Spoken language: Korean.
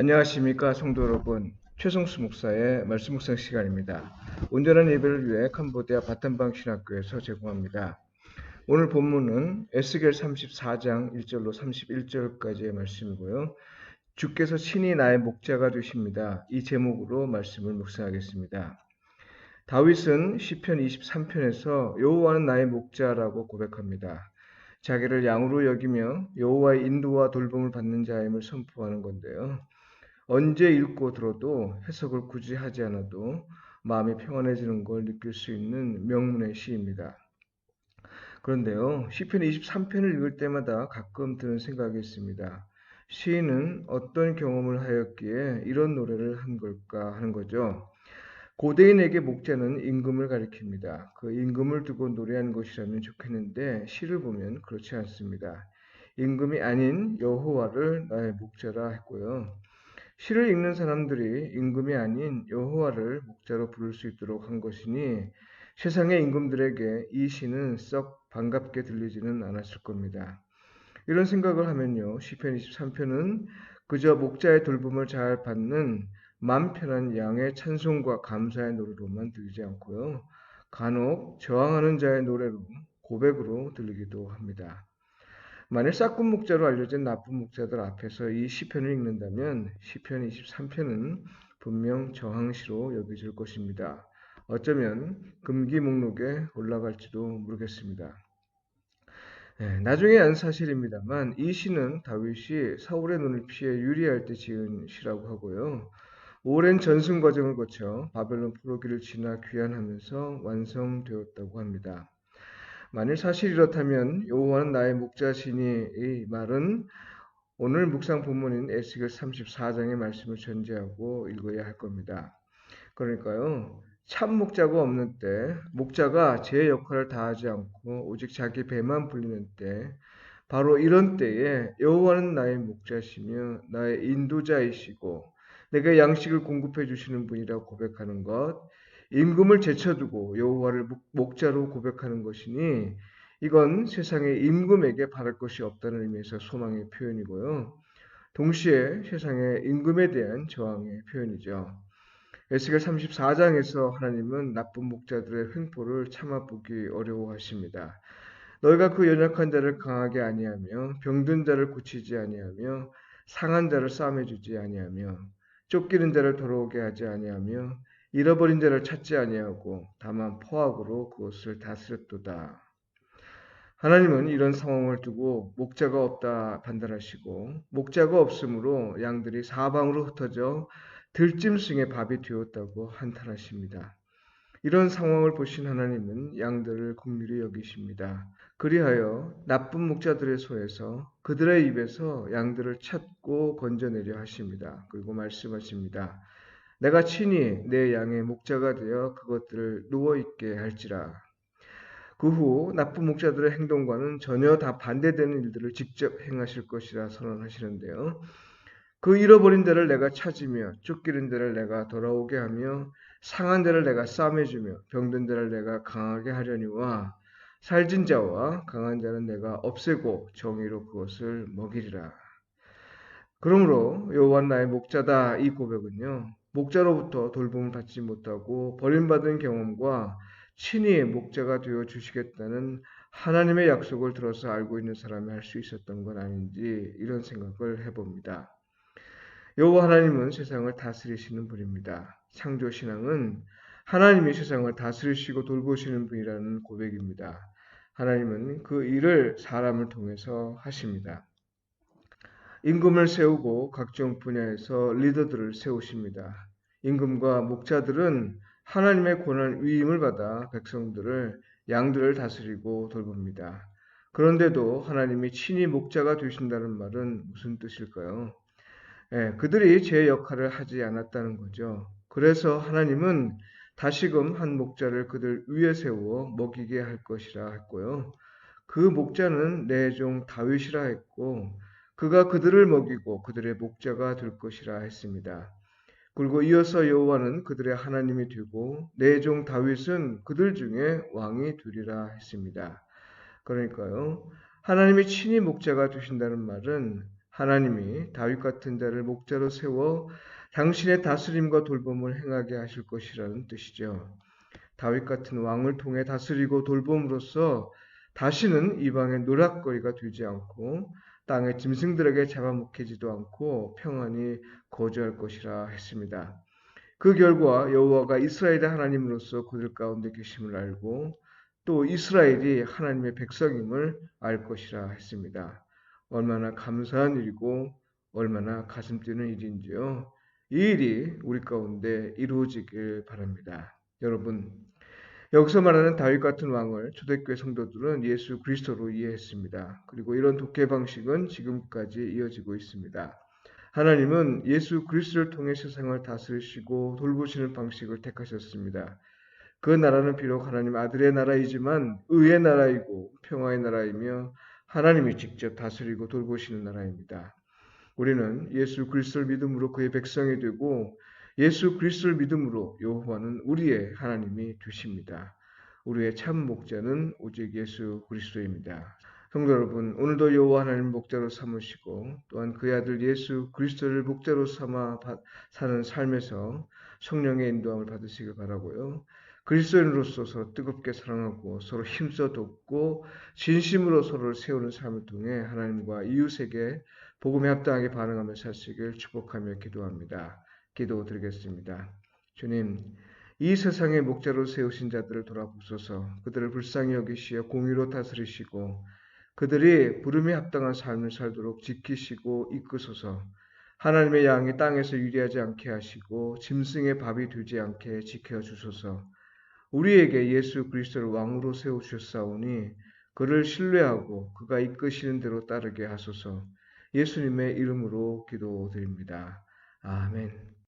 안녕하십니까 성도 여러분 최성수 목사의 말씀 묵상 시간입니다. 온전한 예배를 위해 캄보디아 바탄방 신학교에서 제공합니다. 오늘 본문은 에스겔 34장 1절로 31절까지의 말씀이고요. 주께서 친히 나의 목자가 되십니다. 이 제목으로 말씀을 묵상하겠습니다. 다윗은 시편 23편에서 여호와는 나의 목자라고 고백합니다. 자기를 양으로 여기며 여호와의 인도와 돌봄을 받는 자임을 선포하는 건데요. 언제 읽고 들어도 해석을 굳이 하지 않아도 마음이 평안해지는 걸 느낄 수 있는 명문의 시입니다. 그런데요, 시편 23편을 읽을 때마다 가끔 드는 생각이 있습니다. 시인은 어떤 경험을 하였기에 이런 노래를 한 걸까 하는 거죠. 고대인에게 목자는 임금을 가리킵니다. 그 임금을 두고 노래한 것이라면 좋겠는데 시를 보면 그렇지 않습니다. 임금이 아닌 여호와를 나의 목자라 했고요. 시를 읽는 사람들이 임금이 아닌 여호와를 목자로 부를 수 있도록 한 것이니 세상의 임금들에게 이 시는 썩 반갑게 들리지는 않았을 겁니다. 이런 생각을 하면요. 시편 23편은 그저 목자의 돌봄을 잘 받는 맘 편한 양의 찬송과 감사의 노래로만 들리지 않고요. 간혹 저항하는 자의 노래로 고백으로 들리기도 합니다. 만일 싹군 목자로 알려진 나쁜 목자들 앞에서 이 시편을 읽는다면 시편 23편은 분명 저항시로 여겨질 것입니다. 어쩌면 금기 목록에 올라갈지도 모르겠습니다. 네, 나중에 안 사실입니다만 이 시는 다윗이 사울의 눈을 피해 유리할 때 지은 시라고 하고요. 오랜 전승 과정을 거쳐 바벨론 포로기를 지나 귀환하면서 완성되었다고 합니다. 만일 사실 이렇다면 여호와는 나의 목자시니 이 말은 오늘 묵상 본문인 에스겔 34장의 말씀을 전제하고 읽어야 할 겁니다. 그러니까요. 참 목자가 없는 때, 목자가 제 역할을 다하지 않고 오직 자기 배만 불리는 때, 바로 이런 때에 여호와는 나의 목자시며 나의 인도자이시고 내가 양식을 공급해 주시는 분이라고 고백하는 것, 임금을 제쳐두고 여호와를 목자로 고백하는 것이니 이건 세상에 임금에게 바랄 것이 없다는 의미에서 소망의 표현이고요. 동시에 세상의 임금에 대한 저항의 표현이죠. 에스겔 34장에서 하나님은 나쁜 목자들의 횡포를 참아보기 어려워하십니다. 너희가 그 연약한 자를 강하게 아니하며 병든 자를 고치지 아니하며 상한 자를 싸매 주지 아니하며 쫓기는 자를 돌아오게 하지 아니하며 잃어버린 자를 찾지 아니하고 다만 포악으로 그것을 다스렸도다. 하나님은 이런 상황을 두고 목자가 없다 판단하시고 목자가 없으므로 양들이 사방으로 흩어져 들짐승의 밥이 되었다고 한탄하십니다. 이런 상황을 보신 하나님은 양들을 긍휼히 여기십니다. 그리하여 나쁜 목자들의 소에서 그들의 입에서 양들을 찾고 건져내려 하십니다. 그리고 말씀하십니다. 내가 친히 내 양의 목자가 되어 그것들을 누워 있게 할지라. 그 후 나쁜 목자들의 행동과는 전혀 다 반대되는 일들을 직접 행하실 것이라 선언하시는데요. 그 잃어버린 데를 내가 찾으며 쫓기는 데를 내가 돌아오게 하며 상한 데를 내가 싸매주며 병든 데를 내가 강하게 하려니와 살진 자와 강한 자는 내가 없애고 정의로 그것을 먹이리라. 그러므로 여호와 나의 목자다 이 고백은요. 목자로부터 돌봄을 받지 못하고 버림받은 경험과 친히 목자가 되어 주시겠다는 하나님의 약속을 들어서 알고 있는 사람이 할 수 있었던 건 아닌지 이런 생각을 해봅니다. 여호와 하나님은 세상을 다스리시는 분입니다. 창조 신앙은 하나님이 세상을 다스리시고 돌보시는 분이라는 고백입니다. 하나님은 그 일을 사람을 통해서 하십니다. 임금을 세우고 각종 분야에서 리더들을 세우십니다. 임금과 목자들은 하나님의 권한 위임을 받아 백성들을 양들을 다스리고 돌봅니다. 그런데도 하나님이 친히 목자가 되신다는 말은 무슨 뜻일까요? 예, 그들이 제 역할을 하지 않았다는 거죠. 그래서 하나님은 다시금 한 목자를 그들 위에 세워 먹이게 할 것이라 했고요. 그 목자는 내 종 다윗이라 했고 그가 그들을 먹이고 그들의 목자가 될 것이라 했습니다. 그리고 이어서 여호와는 그들의 하나님이 되고 내 종 다윗은 그들 중에 왕이 되리라 했습니다. 그러니까요. 하나님이 친히 목자가 되신다는 말은 하나님이 다윗 같은 자를 목자로 세워 당신의 다스림과 돌봄을 행하게 하실 것이라는 뜻이죠. 다윗 같은 왕을 통해 다스리고 돌봄으로써 다시는 이방의 노락거리가 되지 않고 땅의 짐승들에게 잡아먹히지도 않고 평안히 거주할 것이라 했습니다. 그 결과 여호와가 이스라엘의 하나님으로서 그들 가운데 계심을 알고 또 이스라엘이 하나님의 백성임을 알 것이라 했습니다. 얼마나 감사한 일이고 얼마나 가슴 뛰는 일인지요. 이 일이 우리 가운데 이루어지길 바랍니다. 여러분, 여기서 말하는 다윗 같은 왕을 초대교회 성도들은 예수 그리스도로 이해했습니다. 그리고 이런 독해 방식은 지금까지 이어지고 있습니다. 하나님은 예수 그리스도를 통해 세상을 다스리시고 돌보시는 방식을 택하셨습니다. 그 나라는 비록 하나님 아들의 나라이지만 의의 나라이고 평화의 나라이며 하나님이 직접 다스리고 돌보시는 나라입니다. 우리는 예수 그리스도를 믿음으로 그의 백성이 되고 예수 그리스도를 믿음으로 여호와는 우리의 하나님이 되십니다. 우리의 참 목자는 오직 예수 그리스도입니다. 성도 여러분, 오늘도 여호와 하나님 목자로 삼으시고 또한 그의 아들 예수 그리스도를 목자로 삼아 사는 삶에서 성령의 인도함을 받으시길 바라고요. 그리스도인으로서 뜨겁게 사랑하고 서로 힘써 돕고 진심으로 서로를 세우는 삶을 통해 하나님과 이웃에게 복음에 합당하게 반응하며 사시길 축복하며 기도합니다. 기도 드리겠습니다. 주님, 이 세상의 목자로 세우신 자들을 돌아보소서 그들을 불쌍히 여기시어 공의로 다스리시고 그들이 부름에 합당한 삶을 살도록 지키시고 이끄소서 하나님의 양이 땅에서 유리하지 않게 하시고 짐승의 밥이 되지 않게 지켜주소서 우리에게 예수 그리스도를 왕으로 세우셨사오니 그를 신뢰하고 그가 이끄시는 대로 따르게 하소서 예수님의 이름으로 기도드립니다. 아멘.